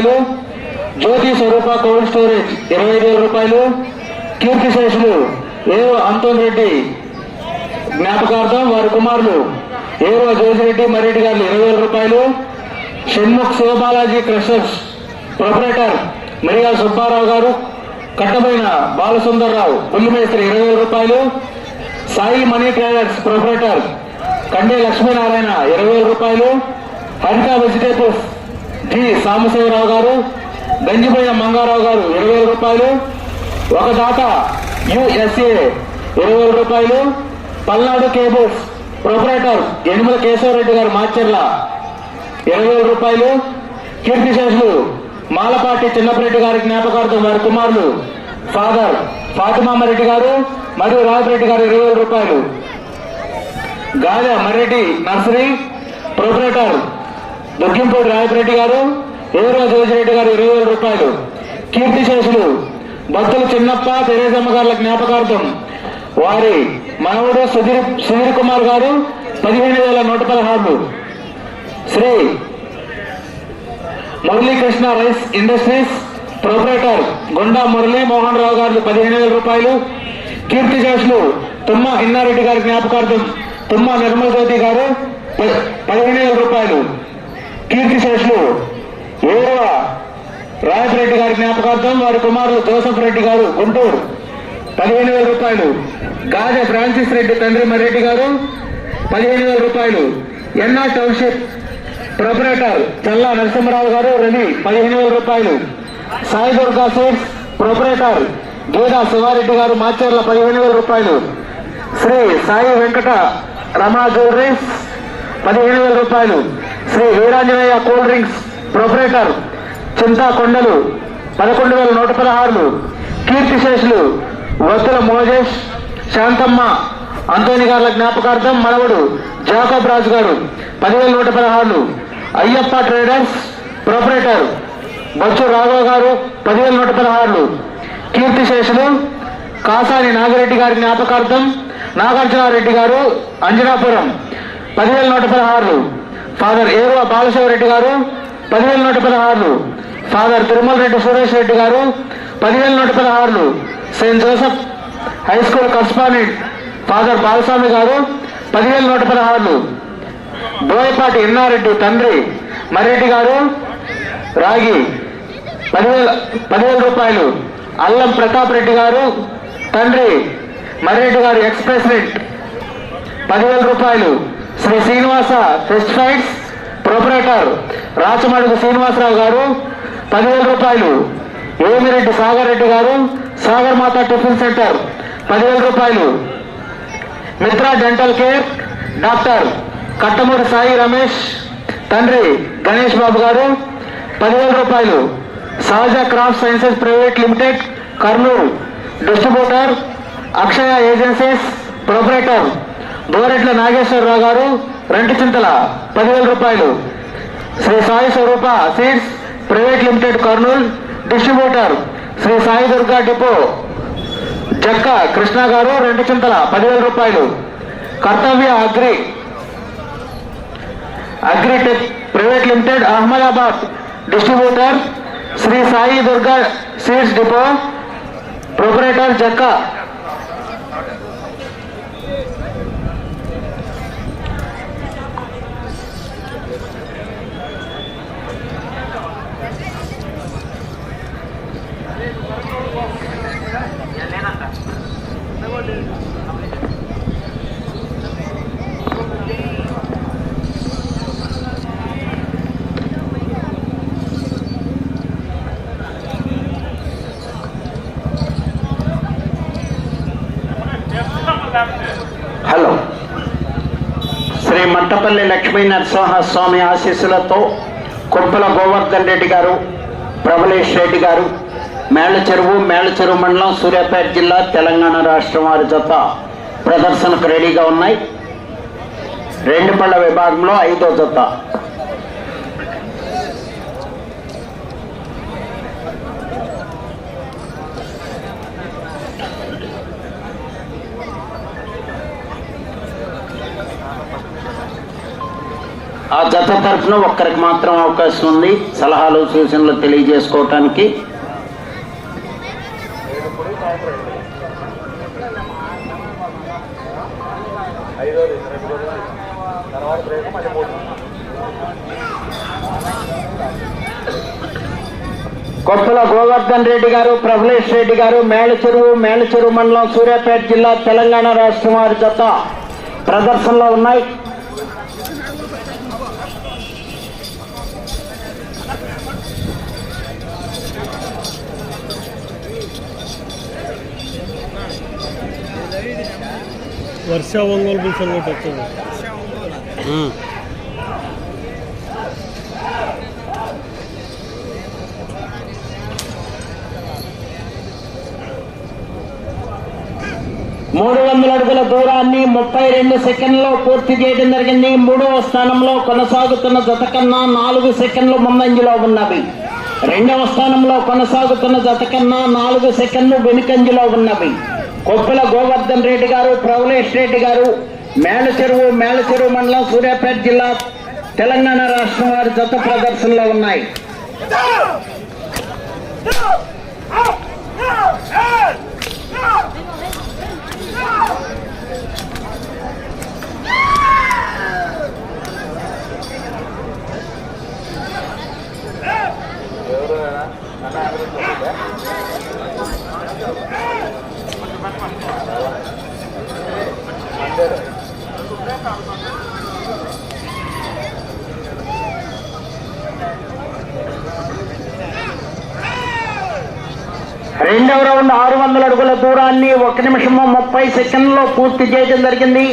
రూపాయలు జ్యోతి స్వరూప cold storage ఇరవై ఐదు వేల రూపాయలు కీర్తి శేషులు ఏ అంతోన్ రెడ్డి. జ్ఞాపకార్థం వారి కుమారులు ఏవో జోసిరెడ్డి మరెడ్డి గారు ఇరవై వేల రూపాయలు. షణ్ముఖ్ శివబాలాజీ క్రషర్స్ ప్రొపరేటర్ మిరియాల సుబ్బారావు గారు కట్టబోయిన బాలసుందర్రావు పుల్లిమేస్త్రి ఇరవై వేల రూపాయలు. Sai money traders proprietor Kande Lakshminarayana ఇరవై వేల రూపాయలు. హరిత వెజిటేబుల్స్ టి సాంబశివరావు గారు గంజిపోయిన మంగారావు గారు ఇరవై వేల రూపాయలు ఒక దాత యుఎస్ఏ ఇరవై వేల రూపాయలు పల్నాడు కేబుల్స్ ప్రొపరేటర్ యనుమల కేశవరెడ్డి గారు మాచర్ల ఇరవై వేల రూపాయలు కీర్తిశేషులు మాలపాటి చిన్నపరెడ్డి గారి జ్ఞాపకార్థం వారి కుమారులు ఫాదర్ ఫాతిమామరెడ్డి గారు మరియు రాజరెడ్డి గారు ఇరవై వేల రూపాయలు. Gaza Marreddy nursery proprietor Duggimpudi Rajareddy గారు ఏరా జోజిరెడ్డి గారు ఇరవై వేల రూపాయలు. కీర్తిశేషులు భక్తులు చిన్నప్ప తెరేజమ్మ గారుల జ్ఞాపకార్థం వారి మనవుడు సుధీర్ సుధీర్ కుమార్ గారు పదిహేను వేల నూట పదహారు Sri Muralikrishna rice industries proprietor Gunda Murali Mohan రావు గారు పదిహేను వేల రూపాయలు. కీర్తిశేషులు తుమ్మ ఇన్నారెడ్డి గారి జ్ఞాపకార్థం తుమ్మ నిర్మల్ జ్యోతి గారు ప- పదిహేను వేల రూపాయలు. కీర్తి శేషులు. ఏడవ రాజరెడ్డి గారి జ్ఞాపకార్థం వారి కుమారులు జోసఫ్ రెడ్డి గారు గుంటూరు. పదిహేను వేల రూపాయలు. గాజ ఫ్రాన్సిస్ రెడ్డి తండ్రి మర్రెడ్డి గారు. పదిహేను వేల రూపాయలు. NR township proprietor Challa Narasimharao గారు రవి పదిహేను వేల రూపాయలు. సాయి దుర్గా సీడ్స్ ప్రొపరేటర్ గీదా శివారెడ్డి గారు మాచర్ల పదిహేను వేల రూపాయలు. శ్రీ సాయి వెంకట రమా జ్యువెలరీస్ పదిహేను వేల రూపాయలు. Sri Veeranjaneya cool drinks proprietor Chinta Kondalu పదకొండు వేల నూట పదహారులు కీర్తిశేషులు వత్తుల మోజేష్ శాంతమ్మ అంతోని గారుల జ్ఞాపకార్థం మనవడు జాకబ్ రాజు గారు పదివేల నూట పదహారులు. అయ్యప్ప ట్రేడర్స్ ప్రొపరేటర్ బొచ్చు రాఘవ గారు పదివేల నూట పదహారులు. కీర్తిశేషులు కాసాని నాగిరెడ్డి గారి జ్ఞాపకార్థం నాగార్జునారెడ్డి గారు అంజనాపురం పదివేల నూట పదహారులు. ఫాదర్ ఏరువ బాలశివరెడ్డి గారు పదివేల నూట పదహారులు. ఫాదర్ తిరుమల రెడ్డి సురేష్ రెడ్డి గారు పదివేల నూట పదహారులు. Saint Joseph high school correspondent Father Balaswamy గారు పదివేల నూట పదహారులు. బోయపాటి ఇన్నారెడ్డి తండ్రి మర్రెడ్డి గారు రాగి పదివేల పదివేల రూపాయలు. అల్లం ప్రతాప్ రెడ్డి గారు తండ్రి మర్రెడ్డి గారు ఎక్స్ ప్రెసిడెంట్ పదివేల రూపాయలు. శ్రీ శ్రీనివాస ఫెస్టిఫైడ్స్ ప్రొపరేటర్ రాచమడుగు శ్రీనివాసరావు గారు పదివేల రూపాయలు. ఏమిరెడ్డి సాగర్ రెడ్డి గారు సాగర్ మాత టిఫిన్ సెంటర్ పదివేల రూపాయలు. Mitra dental care doctor Kattamuri Sai Ramesh తండ్రి గణేష్ బాబు గారు పదివేల రూపాయలు. Sahaja craft sciences private limited Kurnool. Distributor Akshaya agencies proprietor. Doretla Nageswara Rao garu రెండు చింతల పదివేల రూపాయలు. Shri Sai Swarupa seeds private limited Kurnool distributor Shri Sai Durga depot. Jakka Krishna garu రెండు చింతల పదివేల రూపాయలు. Kartavya agri. Agritech private limited Ahmedabad distributor Shri Sai Durga seeds depot. Proprietor Jakka Lakshmi Narasimha Swamy ఆశీస్సులతో కుప్పల గోవర్ధన్ రెడ్డి గారు ప్రబలేష్ రెడ్డి గారు మేళ్ళ చెరువు చెరువు మండలం సూర్యాపేట జిల్లా తెలంగాణ రాష్ట్రం వారి జత ప్రదర్శనకు రెడీగా ఉన్నాయి. రెండు పళ్ళ విభాగంలో ఐదో జత. జత తరఫున ఒక్కరికి మాత్రం అవకాశం ఉంది. సలహాలు సూచనలు తెలియజేసుకోవటానికి. కొత్తల గోవర్ధన్ రెడ్డి గారు ప్రభులేష్ రెడ్డి గారు మేళచెరువు మేళచెరువు మండలం సూర్యాపేట జిల్లా తెలంగాణ రాష్ట్రం వారి జత ప్రదర్శనలో ఉన్నాయి. వర్ష ఒంగోలు బుల్స్ ఒకటి వచ్చింది. మూడు వందల అడుగుల దూరాన్ని ముప్పై రెండు సెకండ్లో పూర్తి చేయడం జరిగింది. మూడవ స్థానంలో కొనసాగుతున్న జత కన్నా నాలుగు సెకండ్లు ముందంజలో ఉన్నవి. రెండవ స్థానంలో కొనసాగుతున్న జత కన్నా నాలుగు సెకండ్లు వెనుకంజలో ఉన్నవి. కొప్పుల గోవర్ధన్ రెడ్డి గారు ప్రవలేష్ రెడ్డి గారు మేలచెరువు మేలచెరువు మండలం సూర్యాపేట జిల్లా తెలంగాణ రాష్ట్రం వారి జత ప్రదర్శనలో ఉన్నాయి రెండవ రౌండ్ ఆరు వందల అడుగుల దూరాన్ని ఒక నిమిషము ముప్పై సెకండ్లో పూర్తి చేయడం జరిగింది.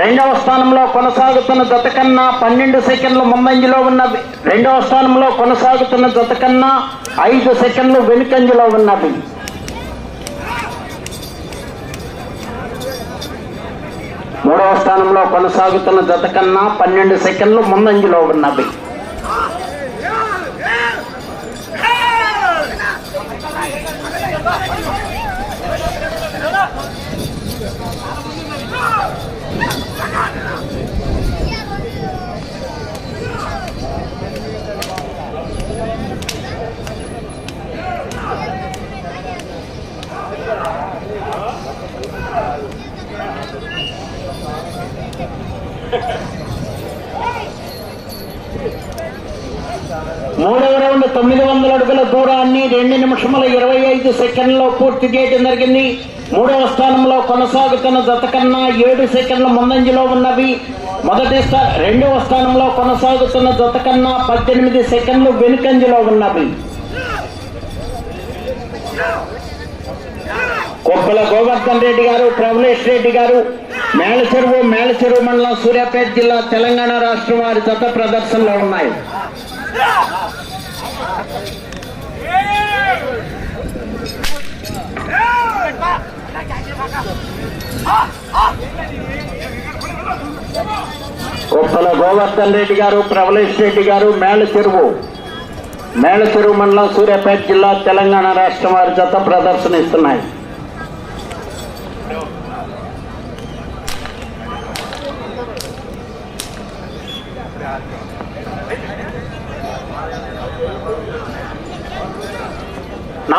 రెండవ స్థానంలో కొనసాగుతున్న జత కన్నా పన్నెండు సెకండ్లు ముందంజలో ఉన్నవి రెండవ స్థానంలో కొనసాగుతున్న జత కన్నా ఐదు సెకండ్లు వెనుకంజలో ఉన్నవి మూడవ స్థానంలో కొనసాగుతున్న జత కన్నా పన్నెండు సెకండ్లు ముందంజలో ఉన్నవి మూడవ రౌండ్ తొమ్మిది వందల అడుగుల దూరాన్ని రెండు నిమిషముల ఇరవై ఐదు సెకండ్లో పూర్తి చేయడం జరిగింది. మూడవ స్థానంలో కొనసాగుతున్న జత కన్నా ఏడు సెకండ్ల ముందంజలో ఉన్నవి. మొదటి స్థా రెండవ స్థానంలో కొనసాగుతున్న జత కన్నా పద్దెనిమిది సెకండ్లు వెనుకంజలో ఉన్నవి. కొప్పల గోవర్ధన్ రెడ్డి గారు ప్రవలేష్ రెడ్డి గారు మేళచెరువు మేళచెరువు మండలం సూర్యాపేట జిల్లా తెలంగాణ రాష్ట్రం వారి జత ప్రదర్శనలో ఉన్నాయి. కొప్పల గోవర్ధన్ రెడ్డి గారు ప్రవలేష్ రెడ్డి గారు మేళ చెరువు. మేళ చెరువు మండలం సూర్యాపేట జిల్లా తెలంగాణ రాష్ట్రం వారి జత ప్రదర్శన ఇస్తున్నాయి.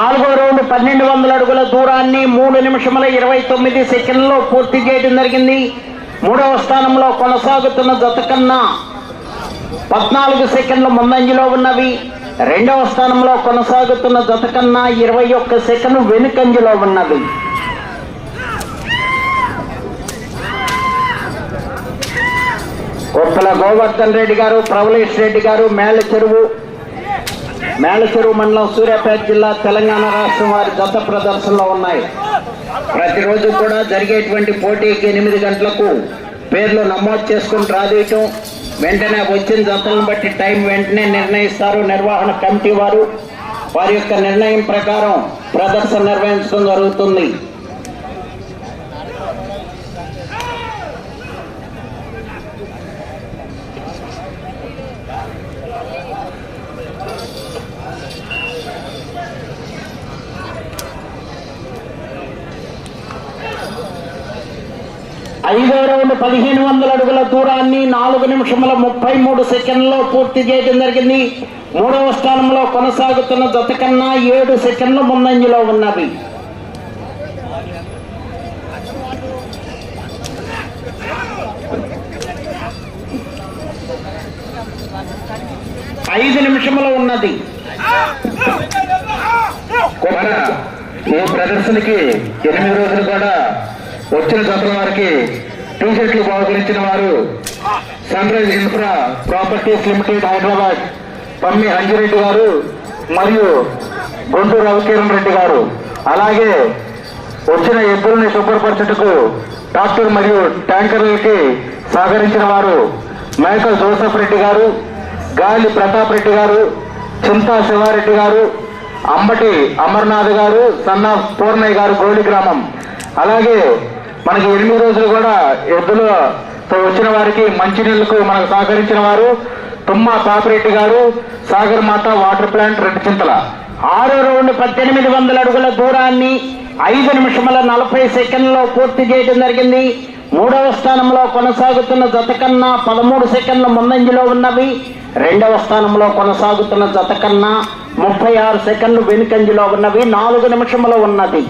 నాలుగో రౌండ్ పన్నెండు వందల అడుగుల దూరాన్ని మూడు నిమిషముల ఇరవై తొమ్మిది సెకండ్లో పూర్తి చేయడం జరిగింది. మూడవ స్థానంలో కొనసాగుతున్న జత కన్నా పద్నాలుగు సెకండ్ల ముందంజలో ఉన్నవి. రెండవ స్థానంలో కొనసాగుతున్న జత కన్నా ఇరవై ఒక్క సెకండ్ వెనుకంజలో ఉన్నవి. కొప్పల గోవర్ధన్ రెడ్డి గారు ప్రవలేష్ రెడ్డి గారు మేళ చెరువు మేళచెరువు మండలం సూర్యాపేట జిల్లా తెలంగాణ రాష్ట్రం వారి దత్త ప్రదర్శనలో ఉన్నాయి. ప్రతిరోజు కూడా జరిగేటువంటి పోటీకి ఎనిమిది గంటలకు పేర్లు నమోదు చేసుకుని రాదేయటం వెంటనే వచ్చిన జతలను బట్టి టైం వెంటనే నిర్ణయిస్తారు నిర్వహణ కమిటీ వారు. వారి యొక్క నిర్ణయం ప్రకారం ప్రదర్శన నిర్వహించడం జరుగుతుంది. ఐదో పదిహేను వందల అడుగుల దూరాన్ని నాలుగు నిమిషముల ముప్పై మూడు సెకండ్లో పూర్తి చేయడం జరిగింది. మూడవ స్థానంలో కొనసాగుతున్న జత కన్నా ఏడు సెకండ్లు ముందంజలో ఉన్నవి ఐదు నిమిషములు ఉన్నది. మన ఈ ప్రదర్శనకి ఎనిమిది రోజులు కూడా వచ్చిన జతల వారికి టీ షర్ట్లు బహుకరించిన వారు sunrise infra properties limited Hyderabad Pammi Anjireddy గారు మరియు గుంటూరు రవికిరణ్ రెడ్డి గారు. అలాగే వచ్చిన ఎద్దుల్ని శుభ్రపరచుటకు ట్రాక్టర్ మరియు ట్యాంకర్లకి సహకరించిన వారు మేకల్ జోసఫ్ రెడ్డి గారు గాలి ప్రతాప్ రెడ్డి గారు చింతా శివారెడ్డి గారు అంబటి అమర్నాథ్ గారు సన్న పూర్ణయ్య గారు గోలి గ్రామం. అలాగే మనకి ఎనిమిది రోజులు కూడా ఎద్దులతో వచ్చిన వారికి మంచినీళ్ళకు మనకు సహకరించిన వారు తుమ్మ పాపిరెడ్డి గారు సాగర్ మాత వాటర్ ప్లాంట్ రెండు చింతల. ఆరో రౌండ్ పద్దెనిమిది వందల అడుగుల దూరాన్ని ఐదు నిమిషముల నలభై సెకండ్లో పూర్తి చేయడం జరిగింది. మూడవ స్థానంలో కొనసాగుతున్న జత కన్నా పదమూడు సెకండ్ల ముందంజలో ఉన్నవి. రెండవ స్థానంలో కొనసాగుతున్న జత కన్నా ముప్పై ఆరు సెకండ్లు వెనుకంజలో ఉన్నవి. నాలుగు నిమిషములో ఉన్నది.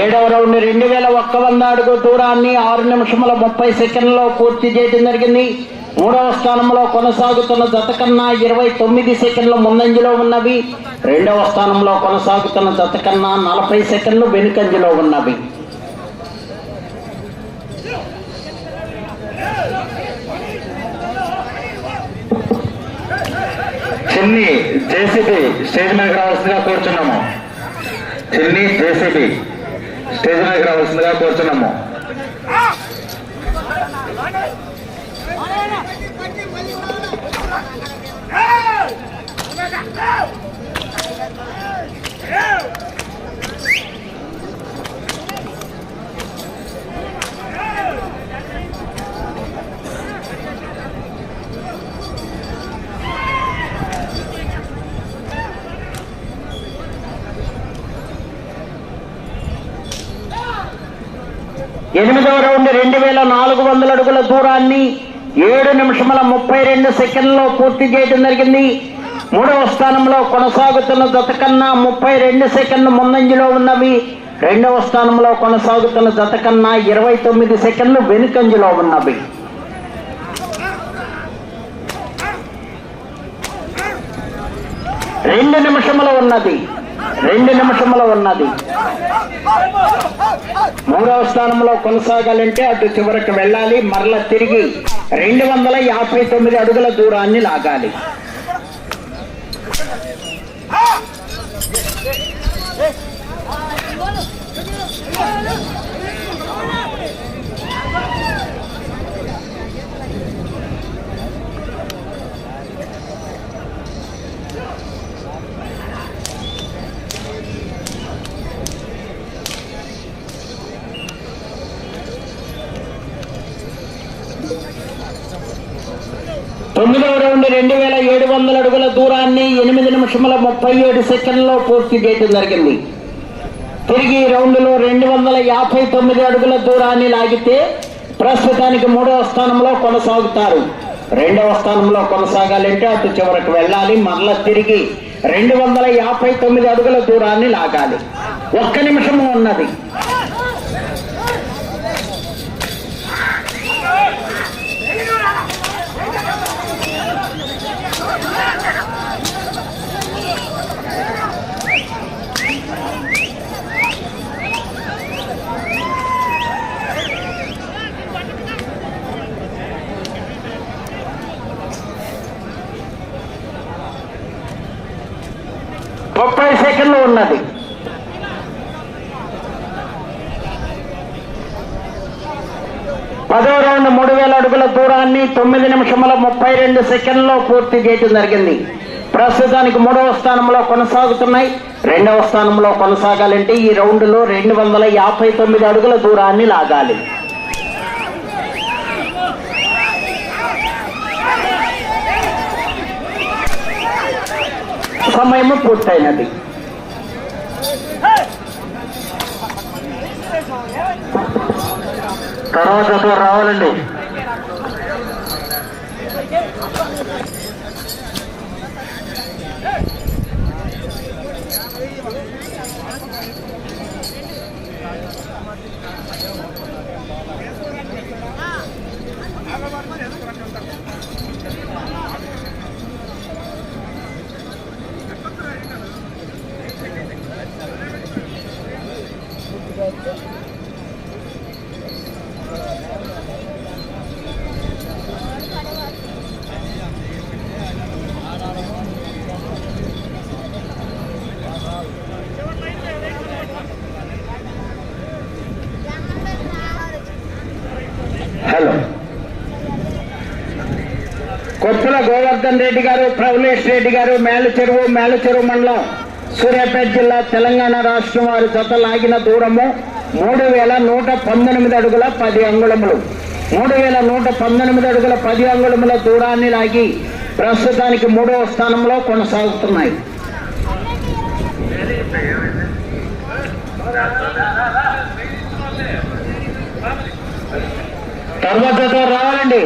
ఏడవ రౌండ్ రెండు వేల ఒక్క వంద అడుగు దూరాన్ని ఆరు నిమిషముల ముప్పై సెకండ్లో పూర్తి చేయడం జరిగింది. మూడవ స్థానంలో కొనసాగుతున్న జత కన్నా ఇరవై తొమ్మిది సెకండ్లు ముందంజలో ఉన్నవి. రెండవ స్థానంలో కొనసాగుతున్న జత కన్నా నలభై సెకండ్లు వెనుకంజలో ఉన్నవి. చిన్ని జేసీబీ స్టేజ్ మీదకి రావాల్సిందిగా కోరుచున్నాము. చిన్ని జేసీబీ స్టేజ్ మీదకి రావాల్సిందిగా కోరుచున్నాము. ఎనిమిదవ రౌండ్ రెండు వేల నాలుగు వందల అడుగుల దూరాన్ని ఏడు నిమిషముల ముప్పై రెండు సెకండ్లో పూర్తి చేయడం జరిగింది. మూడవ స్థానంలో కొనసాగుతున్న జత కన్నా ముప్పై రెండు సెకండ్లు ముందంజలో ఉన్నవి. రెండవ స్థానంలో కొనసాగుతున్న జత కన్నా ఇరవై తొమ్మిది సెకండ్లు వెనుకంజలో ఉన్నవి. రెండు నిమిషముల ఉన్నది. రెండు నిమిషముల ఉన్నది. మూడవ స్థానంలో కొనసాగాలంటే అటు చివరికి వెళ్ళాలి. మరల తిరిగి రెండు వందల యాభై తొమ్మిది అడుగుల దూరాన్ని లాగాలి. తొమ్మిదవ రౌండ్ రెండు వేల అడుగుల దూరాన్ని ఎనిమిది నిమిషముల ముప్పై ఏడు సెకండ్లో పూర్తి చేయడం జరిగింది. తిరిగి రౌండ్లో రెండు వందల యాభై తొమ్మిది అడుగుల దూరాన్ని లాగితే ప్రస్తుతానికి మూడవ స్థానంలో కొనసాగుతారు. రెండవ స్థానంలో కొనసాగాలంటే అటు చివరకు వెళ్ళాలి మరల తిరిగి రెండు వందల యాభై తొమ్మిది అడుగుల దూరాన్ని లాగాలి. ఒక్క నిమిషము ఉన్నది ముప్పై సెకండ్లు ఉన్నది. పదో రౌండ్ మూడు వేల అడుగుల దూరాన్ని తొమ్మిది నిమిషముల ముప్పై రెండు సెకండ్లో పూర్తి చేయడం జరిగింది. ప్రస్తుతానికి మూడవ స్థానంలో కొనసాగుతున్నాయి. రెండవ స్థానంలో కొనసాగాలంటే ఈ రౌండ్లో రెండు వందల యాభై తొమ్మిది అడుగుల దూరాన్ని లాగాలి. సమయము పూర్తయినది. తర్వాత రావాలండి. కొప్పుల గోవర్ధన్ రెడ్డి గారు ప్రవలేష్ రెడ్డి గారు మేలచెరువు మేలచెరువు మండలం సూర్యాపేట జిల్లా తెలంగాణ రాష్ట్రం వారి జత లాగిన దూరము మూడు వేల నూట పంతొమ్మిది అడుగుల పది అంగుళములు. మూడు వేల నూట పంతొమ్మిది అడుగుల పది అంగుళముల దూరాన్ని లాగి ప్రస్తుతానికి మూడవ స్థానంలో కొనసాగుతున్నాయి. తర్వాత రావాలండి.